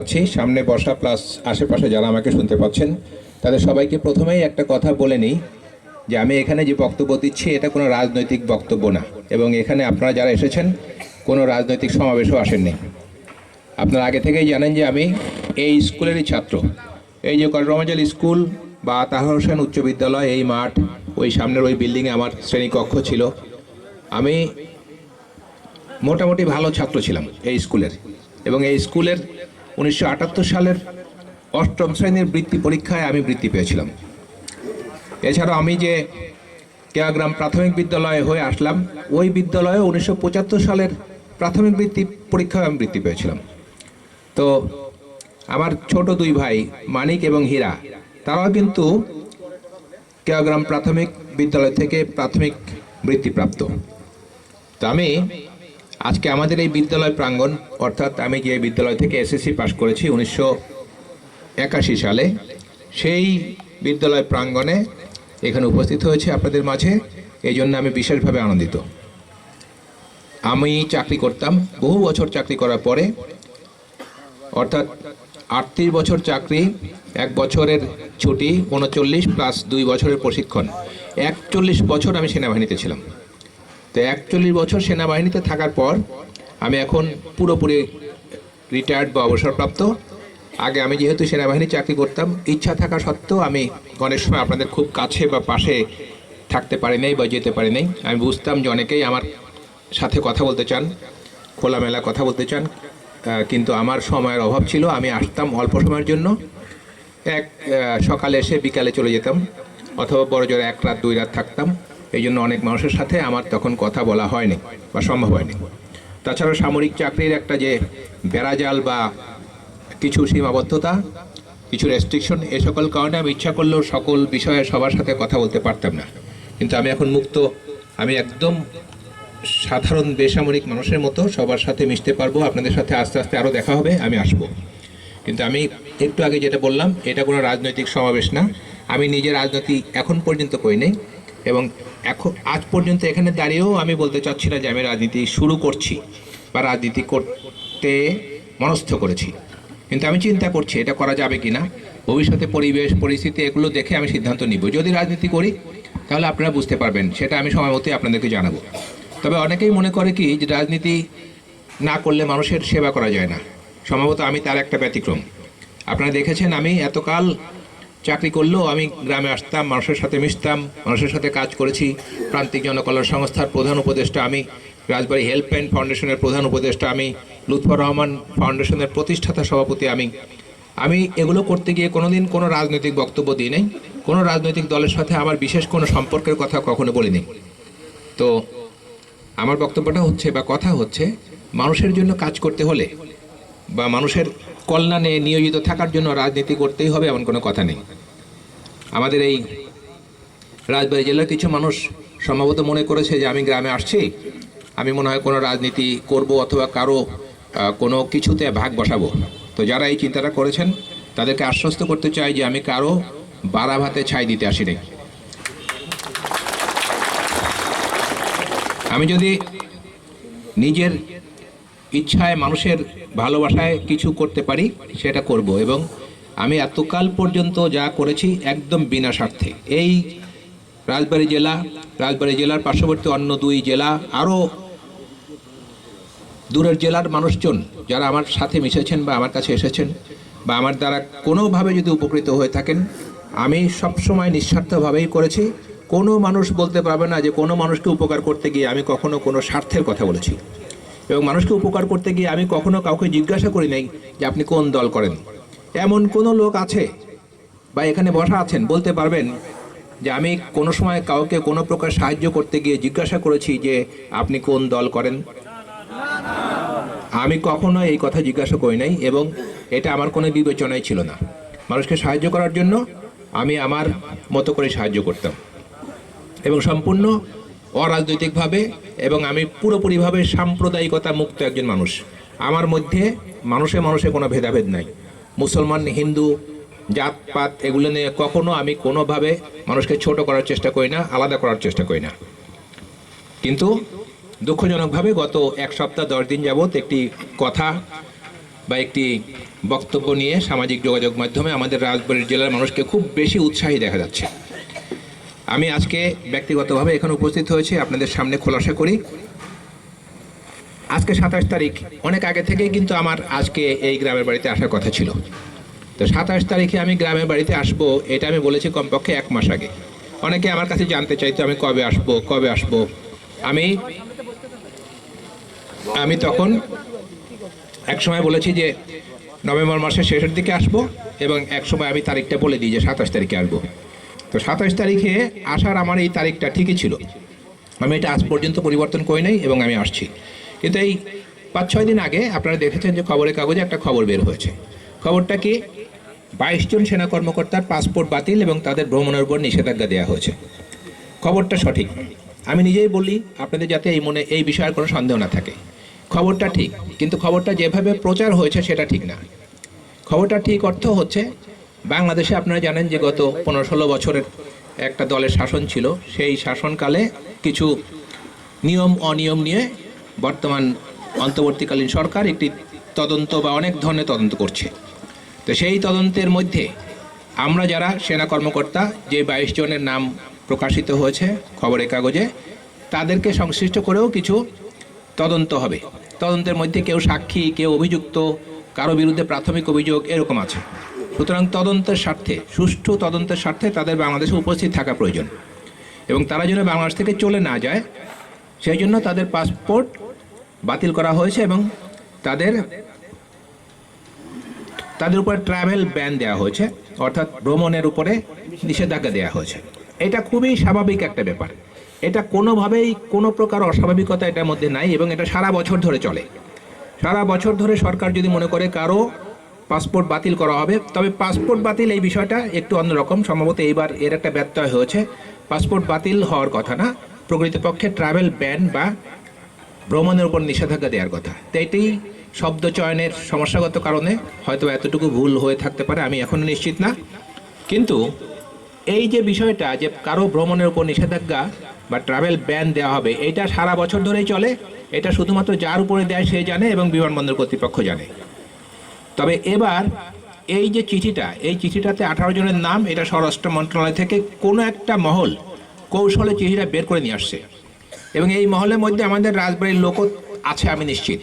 পাচ্ছি সামনে বসা প্লাস আশেপাশে যারা আমাকে শুনতে পাচ্ছেন, তাদের সবাইকে প্রথমেই একটা কথা বলে নিই যে আমি এখানে যে বক্তব্য দিচ্ছি, এটা কোনো রাজনৈতিক বক্তব্য না। এবং এখানে আপনারা যারা এসেছেন, কোনো রাজনৈতিক সমাবেশও আসেননি। আপনারা আগে থেকেই জানেন যে আমি এই স্কুলেরই ছাত্র। এই যে করমাজাল স্কুল বা তাহর হোসেন উচ্চ বিদ্যালয়, এই মাঠ, ওই সামনের ওই বিল্ডিংয়ে আমার শ্রেণীকক্ষ ছিল। আমি মোটামুটি ভালো ছাত্র ছিলাম এই স্কুলের। এবং এই স্কুলের উনিশশো আটাত্তর সালের অষ্টম শ্রেণির বৃত্তি পরীক্ষায় আমি বৃত্তি পেয়েছিলাম। এছাড়াও আমি যে কেয়াগ্রাম প্রাথমিক বিদ্যালয়ে হয়ে আসলাম, ওই বিদ্যালয়ে উনিশশো পঁচাত্তর সালের প্রাথমিক বৃত্তি পরীক্ষায় আমি বৃত্তি পেয়েছিলাম। তো আমার ছোট দুই ভাই মানিক এবং হীরা, তারাও কিন্তু কেয়াগ্রাম প্রাথমিক বিদ্যালয় থেকে প্রাথমিক বৃত্তিপ্রাপ্ত তো আমি আজকে আমাদের এই বিদ্যালয় প্রাঙ্গণ, অর্থাৎ আমি যে বিদ্যালয় থেকে এসএসসি পাশ করেছি উনিশশো একাশি সালে, সেই বিদ্যালয় প্রাঙ্গণে এখানে উপস্থিত হয়েছে আপনাদের মাঝে, এই জন্য আমি বিশেষভাবে আনন্দিত। আমি চাকরি করতাম, বহু বছর চাকরি করার পরে, অর্থাৎ আটত্রিশ বছর চাকরি, এক বছরের ছুটি, উনচল্লিশ প্লাস দুই বছরের প্রশিক্ষণ। একচল্লিশ বছর আমি সেনাবাহিনীতে ছিলাম। তো একচল্লিশ বছর সেনাবাহিনীতে থাকার পর আমি এখন পুরোপুরি রিটায়ার্ড বা অবসরপ্রাপ্ত। আগে আমি যেহেতু সেনাবাহিনী চাকরি করতাম, ইচ্ছা থাকা সত্ত্বেও আমি অনেক সময় আপনাদের খুব কাছে বা পাশে থাকতে পারি নাই বা যেতে পারি নাই। আমি বুঝতাম যে অনেকেই আমার সাথে কথা বলতে চান, খোলামেলা কথা বলতে চান কিন্তু আমার সময়ের অভাব ছিল, আমি আসতাম অল্প সময়ের জন্য। এক সকালে এসে বিকালে চলে যেতাম, অথবা বড় জোর এক রাত, দুই রাত থাকতাম। এই জন্য অনেক মানুষের সাথে আমার তখন কথা বলা হয়নি বা সম্ভব হয়নি। তাছাড়া সামরিক চাকরির একটা যে বেড়াজাল বা কিছু সীমাবদ্ধতা, কিছু রেস্ট্রিকশন এ সকল কারণে আমি ইচ্ছা করলেও সকল বিষয়ে সবার সাথে কথা বলতে পারতাম না। কিন্তু আমি এখন মুক্ত, আমি একদম সাধারণ বেসামরিক মানুষের মতো সবার সাথে মিশতে পারব, আপনাদের সাথে আস্তে আস্তে আরও দেখা হবে, আমি আসব। কিন্তু আমি একটু আগে যেটা বললাম, এটা কোনো রাজনৈতিক সমাবেশ না। আমি নিজের রাজনীতি এখন পর্যন্ত করি নাই এবং এখন, আজ পর্যন্ত এখানে দাঁড়িয়েও আমি বলতে চাচ্ছি না যে আমি রাজনীতি শুরু করছি বা রাজনীতি করতে মনস্থ করেছি। কিন্তু আমি চিন্তা করছি এটা করা যাবে কি না। ভবিষ্যতে পরিবেশ, পরিস্থিতি এগুলো দেখে আমি সিদ্ধান্ত নিব। যদি রাজনীতি করি, তাহলে আপনারা বুঝতে পারবেন, সেটা আমি সময় মতোই আপনাদেরকে জানাব। তবে অনেকেই মনে করে কি যে রাজনীতি না করলে মানুষের সেবা করা যায় না। সম্ভবত আমি তার একটা ব্যতিক্রম। আপনারা দেখেছেন আমি এতকাল চাকরি করলেও আমি গ্রামে আসতাম, মানুষের সাথে মিশতাম, মানুষের সাথে কাজ করেছি। প্রান্তিক জনকল্যাণ সংস্থার প্রধান উপদেষ্টা আমি, রাজবাড়ী হেল্পলাইন ফাউন্ডেশনের প্রধান উপদেষ্টা আমি, লুৎফর রহমান ফাউন্ডেশনের প্রতিষ্ঠাতা সভাপতি আমি। আমি এগুলো করতে গিয়ে কোনোদিন কোনো রাজনৈতিক বক্তব্য দিই নাই। কোনো রাজনৈতিক দলের সাথে আমার বিশেষ কোনো সম্পর্কের কথা কখনো বলিনি। তো আমার বক্তব্যটা হচ্ছে বা কথা হচ্ছে, মানুষের জন্য কাজ করতে হলে বা মানুষের কল্যাণে নিয়োজিত থাকার জন্য রাজনীতি করতেই হবে এমন কোনো কথা নেই। আমাদের এই রাজবাড়ী জেলার কিছু মানুষ সম্ভবত মনে করেছে যে আমি গ্রামে আসছি, আমি মনে হয় কোনো রাজনীতি করব অথবা কারও কোনো কিছুতে ভাগ বসাবো। তো যারা এই চিন্তাটা করেছেন, তাদেরকে আশ্বস্ত করতে চাই যে আমি কারও বাড়া ভাতে ছাই দিতে আসিনি। আমি যদি নিজের ইচ্ছায় মানুষের ভালোবাসায় কিছু করতে পারি, সেটা করব এবং আমি এতকাল পর্যন্ত যা করেছি একদম বিনা স্বার্থে। এই রাজবাড়ী জেলা, রাজবাড়ী জেলার পার্শ্ববর্তী অন্য দুই জেলা, আরও দূরের জেলার মানুষজন যারা আমার সাথে মিশেছেন বা আমার কাছে এসেছেন বা আমার দ্বারা কোনোভাবে যদি উপকৃত হয়ে থাকেন, আমি সবসময় নিঃস্বার্থভাবেই করেছি। কোনো মানুষ বলতে পারবে না যে কোনো মানুষকে উপকার করতে গিয়ে আমি কখনো কোনো স্বার্থের কথা বলেছি। এবং মানুষকে উপকার করতে গিয়ে আমি কখনো কাউকে জিজ্ঞাসা করি নাই যে আপনি কোন দল করেন। এমন কোনো লোক আছে বা এখানে বসা আছেন, বলতে পারবেন যে আমি কোনো সময় কাউকে কোনো প্রকার সাহায্য করতে গিয়ে জিজ্ঞাসা করেছি যে আপনি কোন দল করেন? আমি কখনো এই কথা জিজ্ঞাসা করি নাই এবং এটা আমার কোনো বিবেচনাই ছিল না। মানুষকে সাহায্য করার জন্য আমি আমার মতো করে সাহায্য করতাম। এবং সম্পূর্ণ অরাজনৈতিকভাবে এবং আমি পুরোপুরিভাবে সাম্প্রদায়িকতা মুক্ত একজন মানুষ। আমার মধ্যে মানুষে মানুষে কোনো ভেদাভেদ নাই। মুসলমান, হিন্দু, জাতপাত এগুলো নিয়ে কখনো আমি কোনোভাবে মানুষকে ছোট করার চেষ্টা করি না, আলাদা করার চেষ্টা করি না। কিন্তু দুঃখজনকভাবে গত এক সপ্তাহ, দশ দিন যাবৎ একটি কথা বা একটি বক্তব্য নিয়ে সামাজিক যোগাযোগ মাধ্যমে আমাদের রাজবাড়ী জেলার মানুষকে খুব বেশি উৎসাহী দেখা যাচ্ছে। আমি আজকে ব্যক্তিগতভাবে এখানে উপস্থিত হয়েছি, আপনাদের সামনে খোলাসা করি। আজকে সাতাশ তারিখ, অনেক আগে থেকেই কিন্তু আমার আজকে এই গ্রামের বাড়িতে আসার কথা ছিল। তো সাতাশ তারিখে আমি গ্রামের বাড়িতে আসব, এটা আমি বলেছি কমপক্ষে এক মাস আগে। অনেকে আমার কাছে জানতে চাইতো, আমি কবে আসব কবে আসব। আমি আমি তখন এক সময় বলেছি যে নভেম্বর মাসের শেষের দিকে আসব এবং এক সময় আমি তারিখটা বলে দিই যে সাতাশ তারিখে আসব। তো সাতাশ তারিখে আসার আমার এই তারিখটা ঠিকই ছিল। আমি এটা আজ পর্যন্ত পরিবর্তন করি নাই এবং আমি আসছি। কিন্তু এই পাঁচ, ছয় দিন আগে আপনারা দেখেছেন যে খবরের কাগজে একটা খবর বের হয়েছে। খবরটা কি? বাইশ জন সেনা কর্মকর্তার পাসপোর্ট বাতিল এবং তাদের ভ্রমণের উপর নিষেধাজ্ঞা দেওয়া হয়েছে। খবরটা সঠিক। আমি নিজেই বলি আপনাদের যাতে এই মনে, এই বিষয়ের কোনো সন্দেহ না থাকে। খবরটা ঠিক। কিন্তু খবরটা যেভাবে প্রচার হয়েছে সেটা ঠিক না। খবরটা ঠিক অর্থ হচ্ছে বাংলাদেশে আপনারা জানেন যে গত পনেরো ষোলো বছরের একটা দলের শাসন ছিল। সেই শাসনকালে কিছু নিয়ম, অনিয়ম নিয়ে বর্তমান অন্তর্বর্তীকালীন সরকার একটি তদন্ত বা অনেক ধরনের তদন্ত করছে। তো সেই তদন্তের মধ্যে আমরা যারা সেনা কর্মকর্তা, যে বাইশ জনের নাম প্রকাশিত হয়েছে খবরের কাগজে, তাদেরকে সংশ্লিষ্ট করেও কিছু তদন্ত হবে। তদন্তের মধ্যে কেউ সাক্ষী, কেউ অভিযুক্ত, কারও বিরুদ্ধে প্রাথমিক অভিযোগ এরকম আছে। সুতরাং তদন্তের স্বার্থে, সুষ্ঠু তদন্তের স্বার্থে তাদের বাংলাদেশে উপস্থিত থাকা প্রয়োজন। এবং তারা যেন বাংলাদেশ থেকে চলে না যায় সেই জন্য তাদের পাসপোর্ট বাতিল করা হয়েছে এবং তাদের তাদের উপরে ট্রাভেল ব্যান দেওয়া হয়েছে, অর্থাৎ ভ্রমণের উপরে নিষেধাজ্ঞা দেওয়া হয়েছে। এটা খুবই স্বাভাবিক একটা ব্যাপার। এটা কোনোভাবেই কোনো প্রকার অস্বাভাবিকতা এটার মধ্যে নাই এবং এটা সারা বছর ধরে চলে। সারা বছর ধরে সরকার যদি মনে করে কারও পাসপোর্ট বাতিল করা হবে। তবে পাসপোর্ট বাতিল এই বিষয়টা একটু অন্যরকম। সম্ভবত এইবার এর একটা ব্যত্যয় হয়েছে। পাসপোর্ট বাতিল হওয়ার কথা না, প্রকৃতপক্ষে ট্রাভেল ব্যান বা ভ্রমণের উপর নিষেধাজ্ঞা দেওয়ার কথা। তো এটাই শব্দ চয়নের সমস্যাগত কারণে হয়তো এতটুকু ভুল হয়ে থাকতে পারে, আমি এখনও নিশ্চিত না। কিন্তু এই যে বিষয়টা যে কারও ভ্রমণের উপর নিষেধাজ্ঞা বা ট্রাভেল ব্যান দেওয়া হবে, এটা সারা বছর ধরেই চলে। এটা শুধুমাত্র যার উপরে দেয় সে জানে এবং বিমানবন্দর কর্তৃপক্ষ জানে। তবে এবার এই যে চিঠিটা, এই চিঠিটাতে আঠারো জনের নাম, এটা স্বরাষ্ট্র মন্ত্রণালয় থেকে কোনো একটা মহল কৌশলে চিঠিটা বের করে নিয়ে আসছে। এবং এই মহলের মধ্যে আমাদের রাজবাড়ির লোকও আছে আমি নিশ্চিত।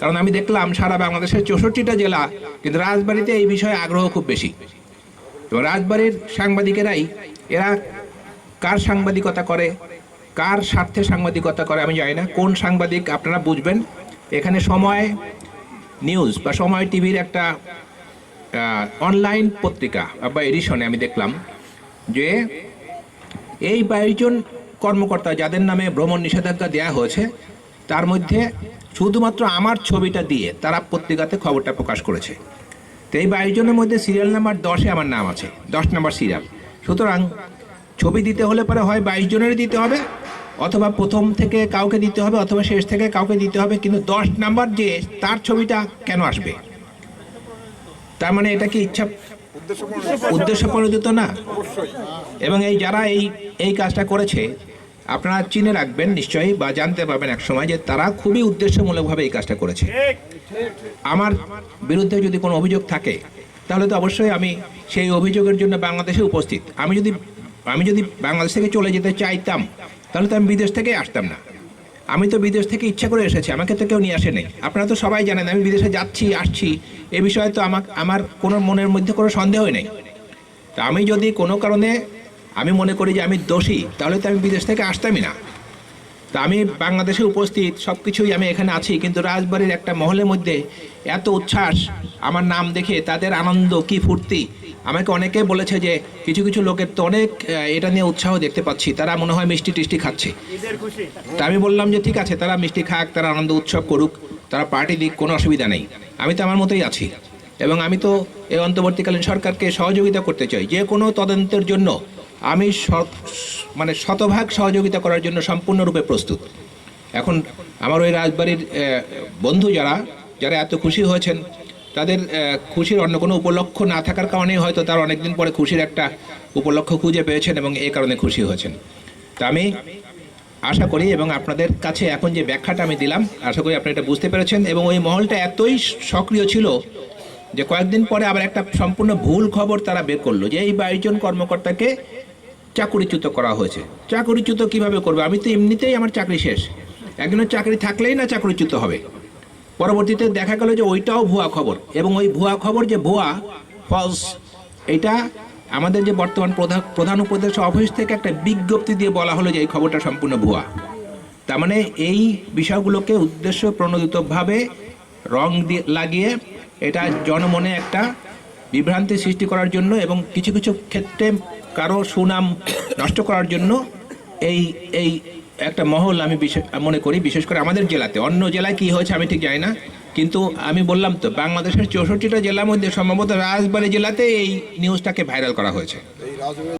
কারণ আমি দেখলাম সারা বাংলাদেশের চৌষট্টিটা জেলা কিন্তু রাজবাড়িতে এই বিষয়ে আগ্রহ খুব বেশি। এবং রাজবাড়ির সাংবাদিকেরাই, এরা কার সাংবাদিকতা করে, কার স্বার্থে সাংবাদিকতা করে আমি জানি না। কোন সাংবাদিক আপনারা বুঝবেন? এখানে সময় নিউজ বা সময় টিভির একটা অনলাইন পত্রিকা বা এডিশনে আমি দেখলাম যে এই বাইশজন কর্মকর্তা যাদের নামে ভ্রমণ নিষেধাজ্ঞা দেওয়া হয়েছে, তার মধ্যে শুধুমাত্র আমার ছবিটা দিয়ে তারা পত্রিকাতে খবরটা প্রকাশ করেছে। তো এই বাইশজনের মধ্যে সিরিয়াল নাম্বার দশে আমার নাম আছে, দশ নাম্বার সিরিয়াল সুতরাং ছবি দিতে হলে পরে হয় বাইশ জনেরই দিতে হবে অথবা প্রথম থেকে কাউকে দিতে হবে অথবা শেষ থেকে কাউকে দিতে হবে, কিন্তু দশ নাম্বার যে তার ছবিটা কেন আসবে? তার মানে এটা কি ইচ্ছা উদ্দেশ্য প্রণোদিত না? এবং এই যারা এই এই কাজটা করেছে, আপনারা চিনে রাখবেন নিশ্চয়ই বা জানতে পারবেন এক সময় যে তারা খুবই উদ্দেশ্যমূলকভাবে এই কাজটা করেছে। আমার বিরুদ্ধে যদি কোনো অভিযোগ থাকে, তাহলে তো অবশ্যই আমি সেই অভিযোগের জন্য বাংলাদেশে উপস্থিত। আমি যদি আমি যদি বাংলাদেশ থেকে চলে যেতে চাইতাম, তাহলে তো আমি বিদেশ থেকে আসতাম না। আমি তো বিদেশ থেকে ইচ্ছা করে এসেছি, আমাকে তো কেউ নিয়ে আসে নেই। আপনারা তো সবাই জানেন, আমি বিদেশে যাচ্ছি, আসছি। এ বিষয়ে তো আমার আমার কোনো মনের মধ্যে কোনো সন্দেহই নেই। তা আমি যদি কোনো কারণে আমি মনে করি যে আমি দোষী, তাহলে তো আমি বিদেশ থেকে আসতামই না। তা আমি বাংলাদেশে উপস্থিত সব কিছুই আমি এখানে আছি, কিন্তু রাজবাড়ির একটা মহলের মধ্যে এত উচ্ছ্বাস, আমার নাম দেখে তাদের আনন্দ কি ফুর্তি। আমাকে অনেকে বলেছে যে কিছু কিছু লোকের তো অনেক এটা নিয়ে উৎসাহ দেখতে পাচ্ছি তারা মনে হয় মিষ্টি টিষ্টি খাচ্ছে। তা আমি বললাম যে ঠিক আছে তারা মিষ্টি খাক তারা আনন্দ উৎসব করুক তারা পার্টি দিক কোনো অসুবিধা নেই। আমি তো আমার মতোই আছি। এবং আমি তো এই অন্তর্বর্তীকালীন সরকারকে সহযোগিতা করতে চাই। যে কোনো তদন্তের জন্য আমি মানে শতভাগ সহযোগিতা করার জন্য সম্পূর্ণরূপে প্রস্তুত। এখন আমার ওই রাজবাড়ির বন্ধু যারা যারা এত খুশি হয়েছেন তাদের খুশির অন্য কোনো উপলক্ষ না থাকার কারণেই হয়তো তারা অনেকদিন পরে খুশির একটা উপলক্ষ খুঁজে পেয়েছেন এবং এই কারণে খুশি হয়েছেন। তা আমি আশা করি এবং আপনাদের কাছে এখন যে ব্যাখ্যাটা আমি দিলাম, আশা করি আপনি এটা বুঝতে পেরেছেন এবং ওই মহলটা এতই সক্রিয় ছিল যে কয়েকদিন পরে আবার একটা সম্পূর্ণ ভুল খবর তারা বের করল যে এই বাইশজন কর্মকর্তাকে চাকুরিচ্যুত করা হয়েছে। চাকুরিচ্যুত কীভাবে করবে? আমি তো এমনিতেই আমার চাকরি শেষ। একজনের চাকরি থাকলেই না চাকুরিচ্যুত হবে। পরবর্তীতে দেখা গেল যে ওইটাও ভুয়া খবর এবং ওই ভুয়া খবর যে ভুয়া ফলস এটা আমাদের যে বর্তমান প্রধান প্রধান উপদেষ্টা অফিস থেকে একটা বিজ্ঞপ্তি দিয়ে বলা হলো যে এই খবরটা সম্পূর্ণ ভুয়া। তার মানে এই বিষয়গুলোকে উদ্দেশ্য প্রণোদিতভাবে রং দিয়ে লাগিয়ে এটা জনমনে একটা বিভ্রান্তি সৃষ্টি করার জন্য এবং কিছু কিছু ক্ষেত্রে কারও সুনাম নষ্ট করার জন্য এই এই একটা মহল আমি মনে করি, বিশেষ করে আমাদের জেলাতে। অন্য জেলায় কি হয়েছে আমি ঠিক জানি না, কিন্তু আমি বললাম তো, বাংলাদেশের চৌষট্টিটা জেলার মধ্যে সম্ভবত রাজবাড়ী জেলাতে এই নিউজটাকে ভাইরাল করা হয়েছে।